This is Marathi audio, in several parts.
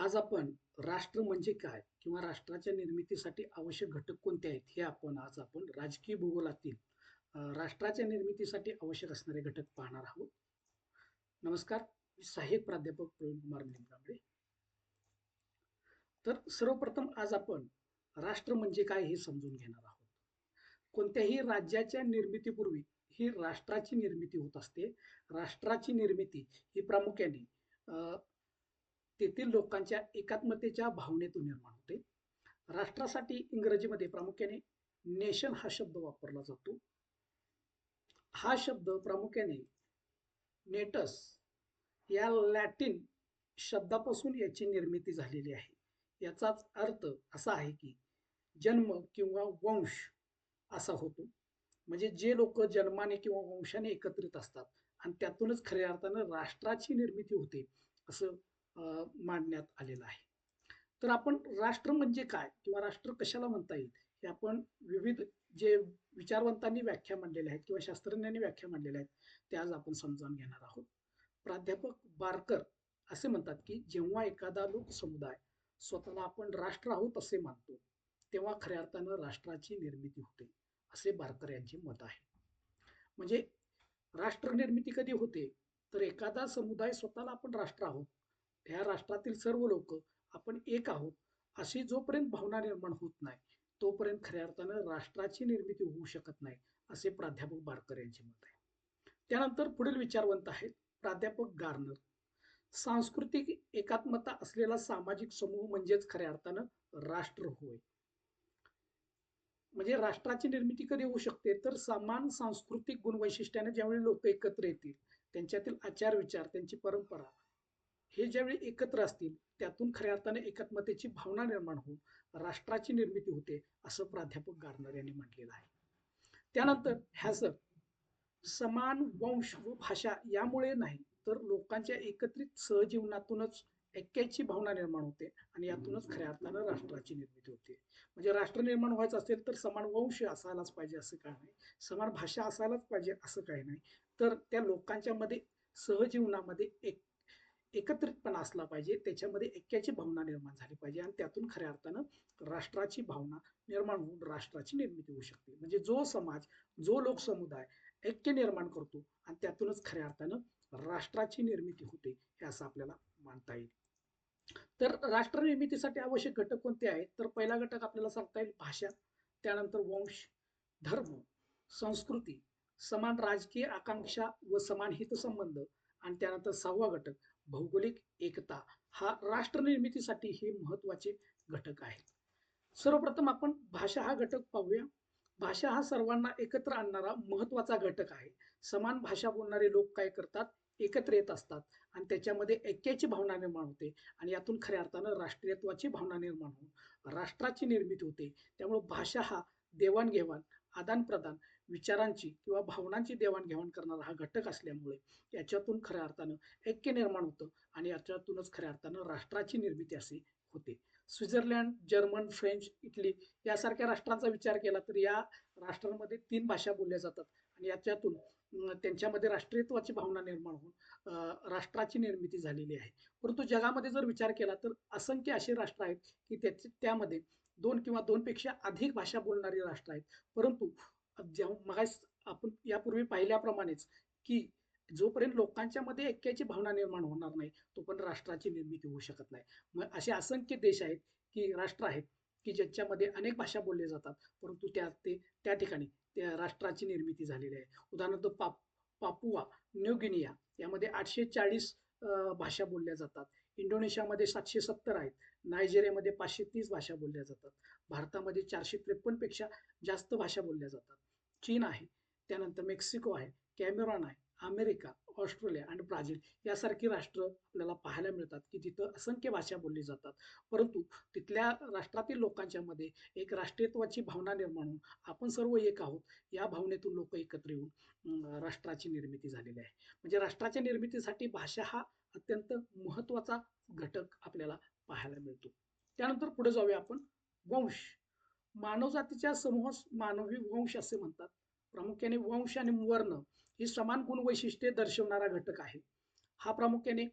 आज आपण राष्ट्र म्हणजे काय किंवा राष्ट्राच्या निर्मितीसाठी आवश्यक घटक कोणते आहेत हे आपण आज आपण राजकीय भूगोलातील राष्ट्राच्या निर्मितीसाठी आवश्यक असणारे घटक पाहणार आहोत. नमस्कार मी सहाय्यक प्राध्यापक प्रवीण कुमार निमगांबळे. तर सर्वप्रथम आज आपण राष्ट्र म्हणजे काय हे समजून घेणार आहोत. कोणत्याही राज्याच्या निर्मितीपूर्वी ही राष्ट्राची निर्मिती होत असते. राष्ट्राची निर्मिती ही प्रामुख्याने तेथील लोकांच्या एकात्मतेच्या भावनेतून निर्माण होते. राष्ट्रासाठी इंग्रजीमध्ये प्रामुख्याने नेशन हा शब्द वापरला जातो. हा शब्द प्रामुख्याने नेटस या लॅटिन शब्दापासून याची निर्मिती झालेली आहे. याचाच अर्थ असा आहे की जन्म किंवा वंश असा होतो. म्हणजे जे लोक जन्माने किंवा वंशाने एकत्रित असतात आणि त्यातूनच खऱ्या अर्थानं राष्ट्राची निर्मिती होते असं मांडण्यात आलेलं आहे. तर आपण राष्ट्र म्हणजे काय किंवा राष्ट्र कशाला म्हणता येईल हे आपण विविध जे विचारवंतांनी व्याख्या मांडलेल्या आहेत किंवा शास्त्रज्ञांनी व्याख्या मांडलेल्या आहेत त्या आज आपण समजावून घेणार आहोत. प्राध्यापक बारकर असे म्हणतात की जेव्हा एखादा लोकसमुदाय स्वतःला आपण राष्ट्र आहोत असे मानतो तेव्हा खऱ्या अर्थानं राष्ट्राची निर्मिती होते असे बारकर यांचे मत आहे. म्हणजे राष्ट्र निर्मिती कधी होते? तर एखादा समुदाय स्वतःला आपण राष्ट्र आहोत ह्या राष्ट्रातील सर्व लोक आपण एक आहोत अशी जोपर्यंत भावना निर्माण होत नाही तोपर्यंत खऱ्या अर्थानं राष्ट्राची निर्मिती होऊ शकत नाही असे प्राध्यापक बारकर यांचे मत आहे. त्यानंतर पुढील विचारवंत आहेत प्राध्यापक गार्नर. सांस्कृतिक एकात्मता असलेला सामाजिक समूह म्हणजेच खऱ्या अर्थानं राष्ट्र होय. म्हणजे राष्ट्राची निर्मिती कधी होऊ शकते? तर समान सांस्कृतिक गुणवैशिष्ट्याने ज्यावेळी लोक एकत्र येतील त्यांच्यातील आचार विचार त्यांची परंपरा हे ज्यावेळी एकत्र असतील त्यातून खऱ्या अर्थाने एकात्मतेची भावना निर्माण होऊन राष्ट्राची निर्मिती होते असं प्राध्यापक गार्नर यांनी म्हटलेलं आहे. त्यानंतर ह्याचं समान वंश व भाषा यामुळे नाही तर लोकांच्या एकत्रित सहजीवनातूनच ऐक्याची भावना निर्माण होते आणि यातूनच खऱ्या अर्थानं राष्ट्राची निर्मिती होते. म्हणजे राष्ट्र निर्माण व्हायचं असेल तर समान वंश असायलाच पाहिजे असं काय नाही समान भाषा असायलाच पाहिजे असं काही नाही. तर त्या लोकांच्या मध्ये सहजीवनामध्ये एक एकत्रितपणा असला पाहिजे. त्याच्यामध्ये ऐक्याची भावना निर्माण झाली पाहिजे आणि त्यातून खऱ्या अर्थानं राष्ट्राची भावना निर्माण होऊन राष्ट्राची निर्मिती होऊ शकते. म्हणजे जो समाज जो लोकसमुदाय ऐक्य निर्माण करतो आणि त्यातूनच खऱ्या अर्थानं राष्ट्राची निर्मिती होते हे असं आपल्याला मानता येईल. तर राष्ट्र निर्मितीसाठी आवश्यक घटक कोणते आहेत? तर पहिला घटक आपल्याला सांगता येईल भाषा त्यानंतर वंश धर्म संस्कृती समान राजकीय आकांक्षा व समान हितसंबंध आणि त्यानंतर सहावा घटक भौगोलिक एकता हा राष्ट्र निर्मितीसाठी हे महत्त्वाचे घटक आहेत. सर्वप्रथम आपण भाषा हा घटक पाहूया. भाषा हा सर्वांना एकत्र आणणारा महत्त्वाचा घटक आहे. समान भाषा बोलणारे लोक काय करतात? एकत्र येत असतात आणि त्याच्यामध्ये ऐक्याची भावना निर्माण होते आणि यातून खऱ्या अर्थानं राष्ट्रीयत्वाची भावना निर्माण होऊन राष्ट्राची निर्मिती होते. त्यामुळे भाषा हा देवाणघेवाण आदान प्रदान विचारांची किंवा भावनांची देवाणघेवाण करणारा हा घटक असल्यामुळे याच्यातून खऱ्या अर्थानं ऐक्य निर्माण होतं आणि याच्यातूनच खऱ्या अर्थानं राष्ट्राची निर्मिती असे होते. स्वित्झर्लंड जर्मन फ्रेंच इटली यासारख्या राष्ट्रांचा विचार केला तर या राष्ट्रांमध्ये तीन भाषा बोलल्या जातात आणि याच्यातून त्यांच्यामध्ये राष्ट्रीयत्वाची भावना निर्माण होऊन राष्ट्राची निर्मिती झालेली आहे. परंतु जगामध्ये जर विचार केला तर असंख्य असे राष्ट्र आहेत की त्याचे त्यामध्ये दोन किंवा दोनपेक्षा अधिक भाषा बोलणारी राष्ट्र आहेत. परंतु जेव्हा मगास आपण यापूर्वी पाहिल्याप्रमाणेच की जोपर्यंत लोकांच्या मध्ये ऐक्याची भावना निर्माण होणार नाही तोपर्यंत राष्ट्राची निर्मिती होऊ शकत नाही. मग असे असंख्य देश आहेत की राष्ट्र आहेत की ज्याच्यामध्ये अनेक भाषा बोलल्या जातात परंतु त्या ते त्या ठिकाणी त्या राष्ट्राची निर्मिती झालेली आहे. उदाहरणार्थ पाप पापुआ न्यू गिनिया यामध्ये आठशे चाळीस भाषा बोलल्या जातात. इंडोनेशियामध्ये सातशे सत्तर आहेत. नायजेरियामध्ये पाचशे तीस भाषा बोलल्या जातात. भारतामध्ये चारशे त्रेपन्नपेक्षा जास्त भाषा बोलल्या जातात. चीन आहे त्यानंतर मेक्सिको आहे कॅमेरॉन आहे अमेरिका ऑस्ट्रेलिया आणि ब्राझील यासारखी राष्ट्र आपल्याला पाहायला मिळतात की तिथं असंख्य भाषा बोलली जातात. परंतु तिथल्या राष्ट्रातील लोकांच्या मध्ये एक राष्ट्रीयत्वाची भावना निर्माण होऊन आपण सर्व एक आहोत या भावनेतून लोक एकत्र येऊन राष्ट्राची निर्मिती झालेली आहे. म्हणजे राष्ट्राच्या निर्मितीसाठी भाषा हा अत्यंत महत्त्वाचा घटक आपल्याला पाहायला मिळतो. त्यानंतर पुढे जाऊया आपण वंश. मानवजातीच्या समूहास मानवी वंश असे म्हणतात. प्रामुख्याने वंश आणि वर्ण ही समान गुणवैशिष्ट्ये दर्शवणारा घटक आहे. हा प्रामुख्याने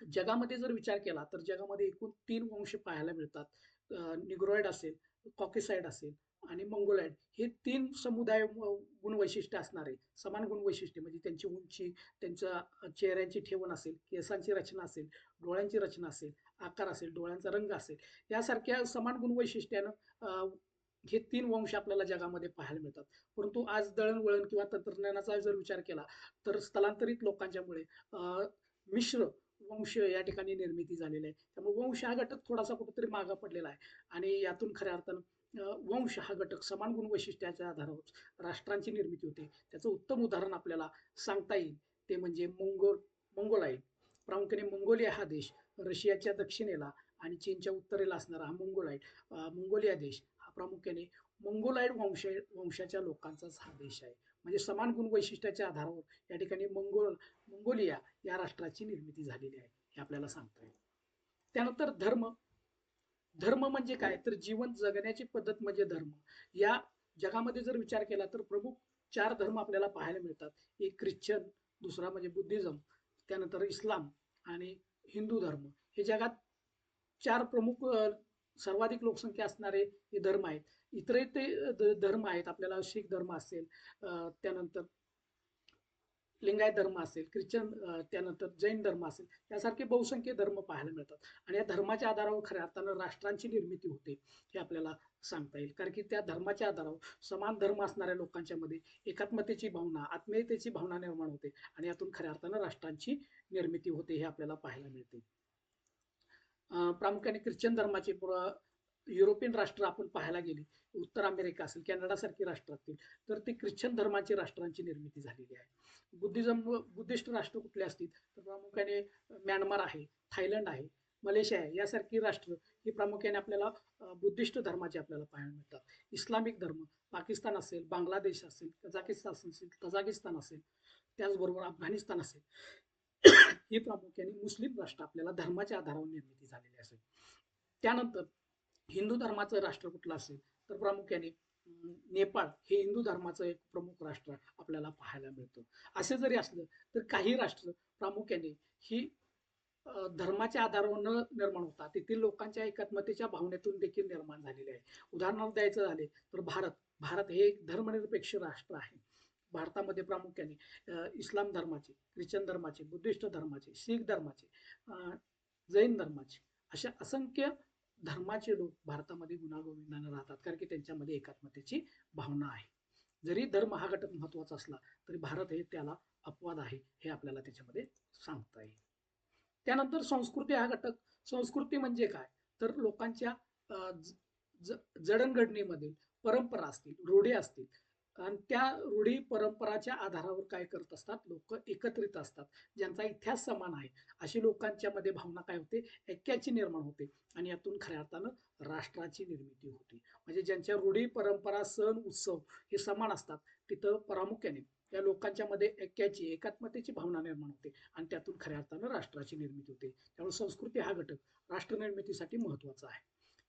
जगामध्ये जर विचार केला तर जगामध्ये एकूण तीन वंश पाहायला मिळतात. निग्रॉइड असेल कॉकेसाइड असेल आणि मंगोलाइड हे तीन समुदाय गुणवैशिष्ट्य असणारे समान गुणवैशिष्ट्य म्हणजे त्यांची उंची त्यांच्या चेहऱ्यांची ठेवण असेल केसांची रचना असेल डोळ्यांची रचना असेल आकार असेल डोळ्यांचा रंग असेल यासारख्या समान गुणवैशिष्ट्यानं हे तीन वंश आपल्याला जगामध्ये पाहायला मिळतात. परंतु आज दळणवळण किंवा तंत्रज्ञानाचा जर विचार केला तर स्थलांतरित लोकांच्यामुळे मिश्र वंश या ठिकाणी निर्मिती झालेली आहे. त्यामुळे वंश हा घटक थोडासा कुठेतरी मागा पडलेला आहे. आणि यातून खऱ्या अर्थानं वंश हा घटक समान गुणवैशिष्ट्याच्या आधारावर राष्ट्रांची निर्मिती होते. त्याचं उत्तम उदाहरण आपल्याला सांगता येईल. ते म्हणजे मंगोल मंगोलाईड प्रामुख्याने मंगोलिया हा देश रशियाच्या दक्षिणेला आणि चीनच्या उत्तरेला असणारा हा मंगोलाईड मंगोलिया देश हा प्रामुख्याने मंगोलाईड वंश वंशाच्या लोकांचाच हा देश आहे. म्हणजे समान गुणवैशिष्ट्याच्या आधारावर या ठिकाणी मंगोल मंगोलिया या राष्ट्राची निर्मिती झालेली आहे हे आपल्याला सांगता येईल. त्यानंतर धर्म. धर्म म्हणजे काय? तर जीवन जगण्याची पद्धत म्हणजे धर्म. या जगामध्ये जर विचार केला तर प्रमुख चार धर्म आपल्याला पाहायला मिळतात. एक ख्रिश्चन दुसरा म्हणजे बुद्धिझम त्यानंतर इस्लाम आणि हिंदू धर्म. हे जगात चार प्रमुख सर्वाधिक लोकसंख्या असणारे हे धर्म आहेत. इतरही ते धर्म आहेत. आपल्याला शीख धर्म असेल त्यानंतर लिंगायत धर्म असेल ख्रिश्चन त्यानंतर जैन धर्म असेल यासारखे बहुसंख्य धर्म पाहायला मिळतात. आणि या धर्माच्या आधारावर खऱ्या अर्थानं राष्ट्रांची निर्मिती होते हे आपल्याला सांगता येईल. कारण की त्या धर्माच्या आधारावर समान धर्म असणाऱ्या लोकांच्या मध्ये एकात्मतेची भावना आत्मीयतेची भावना निर्माण होते आणि यातून खऱ्या अर्थानं राष्ट्रांची निर्मिती होते हे आपल्याला पाहायला मिळते. प्रामुख्याने ख्रिश्चन धर्माचे युरोपियन राष्ट्र आपण पाहायला गेली उत्तर अमेरिका असेल कॅनडासारखी राष्ट्र असतील तर ते ख्रिश्चन धर्माची राष्ट्रांची निर्मिती झालेली आहे. बुद्धिझम बुद्धिस्ट राष्ट्र कुठले असतील? तर प्रामुख्याने म्यानमार आहे थायलंड आहे मलेशिया आहे यासारखी राष्ट्र ही प्रामुख्याने आपल्याला बुद्धिस्ट धर्माचे आपल्याला पाहायला मिळतात. इस्लामिक धर्म पाकिस्तान असेल बांगलादेश असेल कझाकिस्तान असेल कझाकिस्तान असेल त्याचबरोबर अफगाणिस्तान असेल ही प्रामुख्याने मुस्लिम राष्ट्र आपल्याला धर्माच्या आधारावर निर्मिती झालेली असेल. त्यानंतर हिंदू धर्माचं राष्ट्र कुठलं असेल तर प्रामुख्याने नेपाळ हे हिंदू धर्माचं एक प्रमुख राष्ट्र आपल्याला पाहायला मिळतं. असे जरी असलं तर काही राष्ट्र प्रामुख्याने ही धर्माच्या आधारावर न निर्माण होता तेथील लोकांच्या एकात्मतेच्या भावनेतून देखील निर्माण झालेले आहे. उदाहरणार्थ द्यायचं झाले तर भारत. भारत हे एक धर्मनिरपेक्ष राष्ट्र आहे. भारतामध्ये प्रामुख्याने इस्लाम धर्माचे ख्रिश्चन धर्माचे बुद्धिस्ट धर्माचे शीख धर्माचे जैन धर्माचे अशा असंख्य धर्माचे लोक भारतामध्ये गुणागोविंदाने राहतात कारण की त्यांच्यामध्ये एकात्मतेची भावना आहे. जरी धर्म हा घटक महत्त्वाचा असला तरी भारत हे त्याला अपवाद आहे हे आपल्याला त्याच्यामध्ये सांगता येईल. त्यानंतर संस्कृती हा घटक. संस्कृती म्हणजे काय? तर लोकांच्या अं, जडणघडणीमध्ये परंपरा असतील रूढी असतील आणि त्या रूढी परंपराच्या आधारावर काय करत असतात लोक एकत्रित असतात ज्यांचा इतिहास समान आहे. अशी लोकांच्या मध्ये भावना काय होते? ऐक्याची निर्माण होते आणि यातून खऱ्या अर्थानं राष्ट्राची निर्मिती होते. म्हणजे ज्यांच्या रूढी परंपरा सण उत्सव हे समान असतात तिथं प्रामुख्याने त्या लोकांच्या मध्ये ऐक्याची एकात्मतेची भावना निर्माण होते आणि त्यातून खऱ्या अर्थानं राष्ट्राची निर्मिती होते. त्यामुळे संस्कृती हा घटक राष्ट्र निर्मितीसाठी महत्त्वाचा आहे.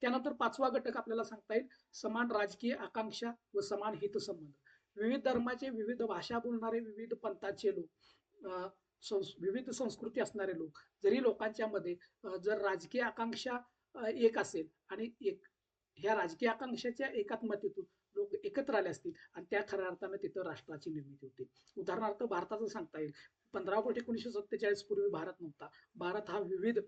त्यानंतर पाचवा घटक आपल्याला सांगता येईल समान राजकीय आकांक्षा व समान हितसंबंध. विविध धर्माचे विविध भाषा बोलणारे विविध पंथाचे लोक विविध संस्कृती असणारे लोक जरी लोकांच्या मध्ये जर राजकीय आकांक्षा एक असेल आणि एक ह्या राजकीय आकांक्षाच्या एकात्मतेतून लोक एकत्र आले असतील आणि त्या खऱ्या अर्थाने तिथं राष्ट्राची निर्मिती होते. उदाहरणार्थ भारताचं सांगता येईल पंधरा ऑगस्ट एकोणीसशे सत्तेचाळीस पूर्वी भारत नव्हता. भारत हा विविध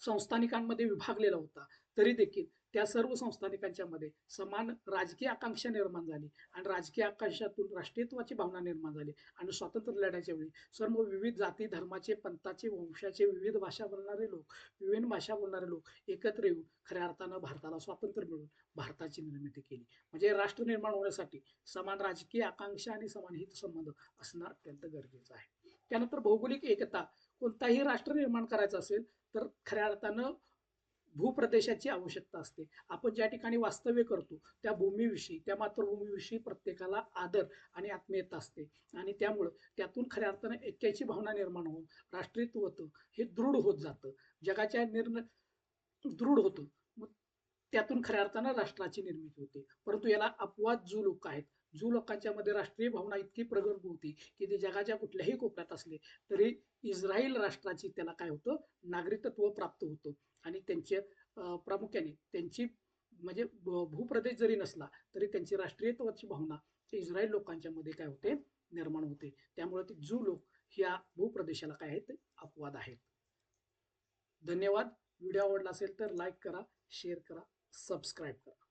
संस्थानिकांमध्ये विभागलेला होता. तरी देखील त्या सर्व संस्थानिकांच्या मध्ये समान राजकीय आकांक्षा निर्माण झाली आणि राजकीय आकांक्षातून राष्ट्रीयत्वाची भावना निर्माण झाली आणि स्वातंत्र्य लढ्याच्या वेळी सर्व विविध जाती धर्माचे पंथाचे वंशाचे विविध भाषा बोलणारे लोक विविध भाषा बोलणारे लोक एकत्र येऊन खऱ्या अर्थानं भारताला स्वातंत्र्य मिळून भारताची निर्मिती केली. म्हणजे राष्ट्र निर्माण होण्यासाठी समान राजकीय आकांक्षा आणि समान हितसंबंध असणं अत्यंत गरजेचं आहे. त्यानंतर भौगोलिक एकता. कोणताही राष्ट्र निर्माण करायचं असेल तर खऱ्या अर्थानं भूप्रदेशाची आवश्यकता असते. आपण ज्या ठिकाणी वास्तव्य करतो त्या भूमीविषयी त्या मातृभूमीविषयी प्रत्येकाला आदर आणि आत्मीयता असते. आणि त्यामुळं त्यातून खऱ्या अर्थानं ऐक्याची भावना निर्माण होऊन राष्ट्रीयत्व हे दृढ होत जातं. जगाच्या निर्णय दृढ होतं. मग त्यातून खऱ्या अर्थानं राष्ट्राची निर्मिती होते. परंतु याला अपवाद जो लोक आहेत जू लोकांच्या मध्ये राष्ट्रीय भावना इतकी प्रगल्भ होती की ते जगाच्या कुठल्याही कोपऱ्यात असले तरी इस्रायल राष्ट्राची त्याला काय होतं? नागरिकत्व प्राप्त होतं. आणि त्यांचे प्रामुख्याने त्यांची म्हणजे भूप्रदेश जरी नसला तरी त्यांची राष्ट्रीयत्वाची भावना इस्रायल लोकांच्या मध्ये काय होते? निर्माण होते. त्यामुळे ते जू लोक ह्या भूप्रदेशाला काय आहेत? अपवाद आहेत. धन्यवाद. व्हिडिओ आवडला असेल तर लाईक करा शेअर करा सबस्क्राईब करा.